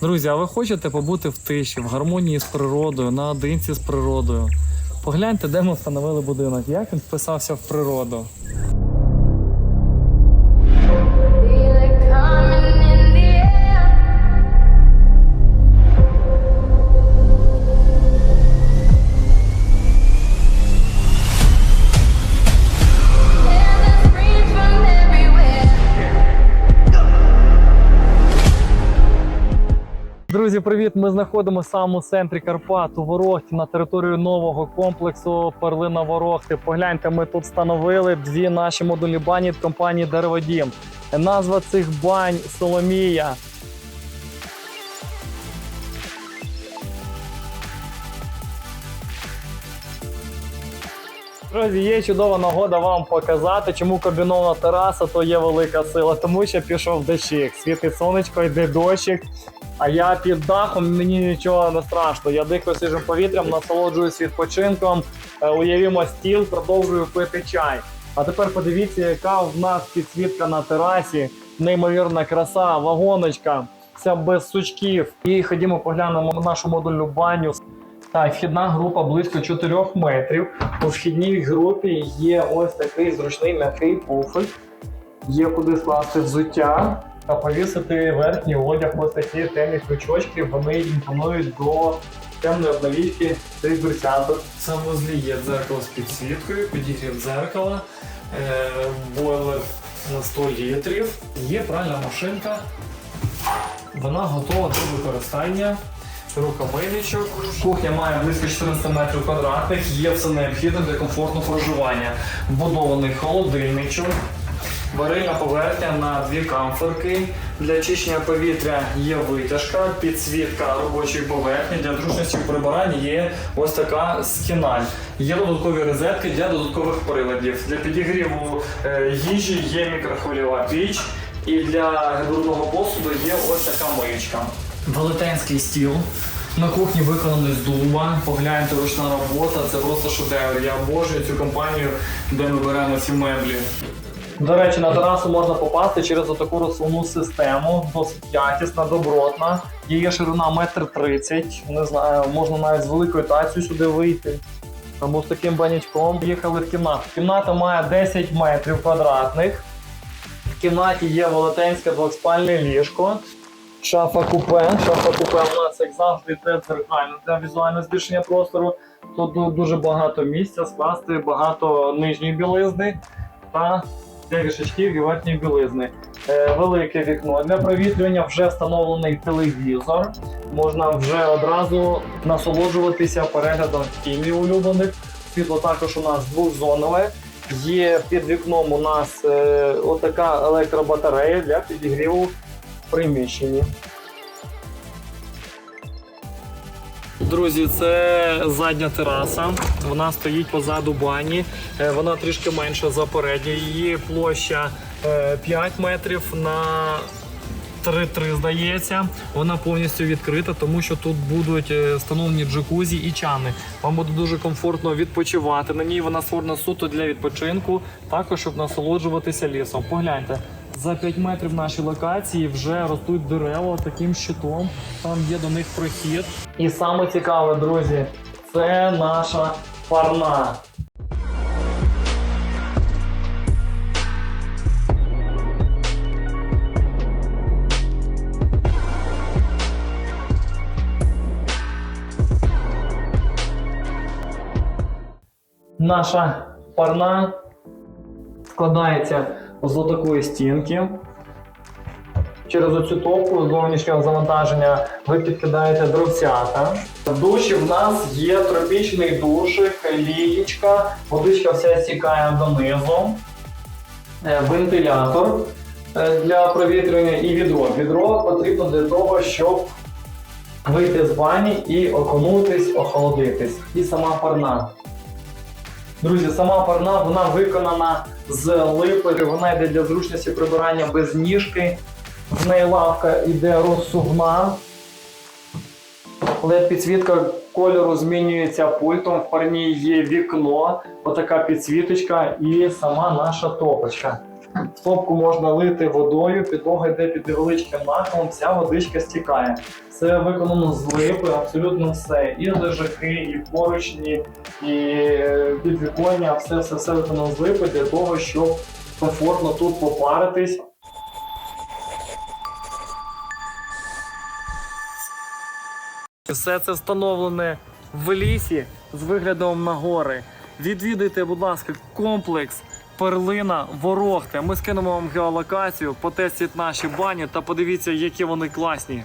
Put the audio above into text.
Друзі, а ви хочете побути в тиші, в гармонії з природою, наодинці з природою? Погляньте, де ми встановили будинок, як він вписався в природу. Друзі, привіт! Ми знаходимося саме у центрі Карпат у Ворохті на територію нового комплексу Перлина Ворохти. Погляньте, ми тут встановили дві наші модульні бані від компанії Дереводім. Назва цих бань Соломія. Друзі, є чудова нагода вам показати, чому комбінована тераса то є велика сила. Тому що пішов дощик. Світить сонечко, йде дощик. А я під дахом, мені нічого не страшно. Я дихаю свіжим повітрям, насолоджуюсь відпочинком. Е, Уявімо стіл, продовжую пити чай. А тепер подивіться, яка в нас підсвітка на терасі. Неймовірна краса, вагоночка, вся без сучків. І ходімо поглянемо на нашу модульну баню. Так, вхідна група близько 4 метрів. У вхідній групі є ось такий зручний м'який пуфик. Є куди скласти взуття та повісити верхній одяг. Ось такі темні крючочки. Вони імпонують до темної обновічки цих дурсяток. Саме є дзеркало з підсвіткою, підігрів дзеркала, е, бойлер на 100 літрів. Є пральна машинка. Вона готова до використання. Рукомийничок. Кухня має близько 14 метрів квадратних, є все необхідне для комфортного проживання. Вбудований холодильничок, варильна поверхня на дві камфорки. Для очищення повітря є витяжка, підсвітка робочої поверхні. Для зручності в є ось така стіналь. Є додаткові розетки для додаткових приладів. Для підігріву е, їжі є мікрохвильова піч. І для брудного посуду є ось така миючка. Велетенський стіл. На кухні виконаний з дуба. Погляньте, ручна робота, це просто шедевр. Я обожнюю цю компанію, де ми беремо ці меблі. До речі, на терасу можна попасти через таку розсувну систему, досить якісна, добротна. Її ширина метр тридцять. Не знаю, можна навіть з великою тацією сюди вийти. Або з таким банячком їхали в кімнату. Кімната має 10 метрів квадратних. В кімнаті є велетенське двоспальне ліжко. Шафа купе. Шафа купе у нас, як завжди, йде дзеркально для візуального збільшення простору. Тут дуже багато місця скласти багато нижньої білизни та для вішачків і верхньої білизни. Е, велике вікно для провітрювання, вже встановлений телевізор. Можна вже одразу насолоджуватися переглядом фільмів улюблених. Світло також у нас двозонове. Є під вікном у нас е, отака електробатарея для підігріву в приміщенні. Друзі, це задня тераса. Вона стоїть позаду бані. Е, Вона трішки менша за передню. Її площа е, 5 метрів на 3-3, здається. Вона повністю відкрита, тому що тут будуть е, встановлені джакузі і чани. Вам буде дуже комфортно відпочивати. На ній вона створена суто для відпочинку, також щоб насолоджуватися лісом. Погляньте. За 5 метрів нашій локації вже ростуть дерева таким щитом. Там є до них прохід. І саме цікаве, друзі, це наша парна. Наша парна складається з такої стінки. Через оцю топку зовнішнього завантаження ви підкидаєте дровцята. В душі в нас є тропічний душик, лієчка, водичка вся стікає донизу, е, вентилятор е, для провітрювання і відро. Відро потрібно для того, щоб вийти з бані і окунутись, охолодитись. І сама парна. Друзі, сама парна вона виконана з липи, вона йде для зручності прибирання без ніжки. В неї лавка йде розсувна. led підсвітка кольору змінюється пультом. В парні є вікно, отака підсвіточка і сама наша топочка. В топку можна лити водою, підлога йде під невеличким нахилом, вся водичка стікає. Все виконано з липи, абсолютно все. І лежаки, і поручні, і е, підвіконня, все, все, виконано з липи для того, щоб комфортно тут попаритись. Все це встановлене в лісі з виглядом на гори. Відвідуйте, будь ласка, комплекс Перлина Ворохти. Ми скинемо вам геолокацію, потестіть наші бані та подивіться, які вони класні.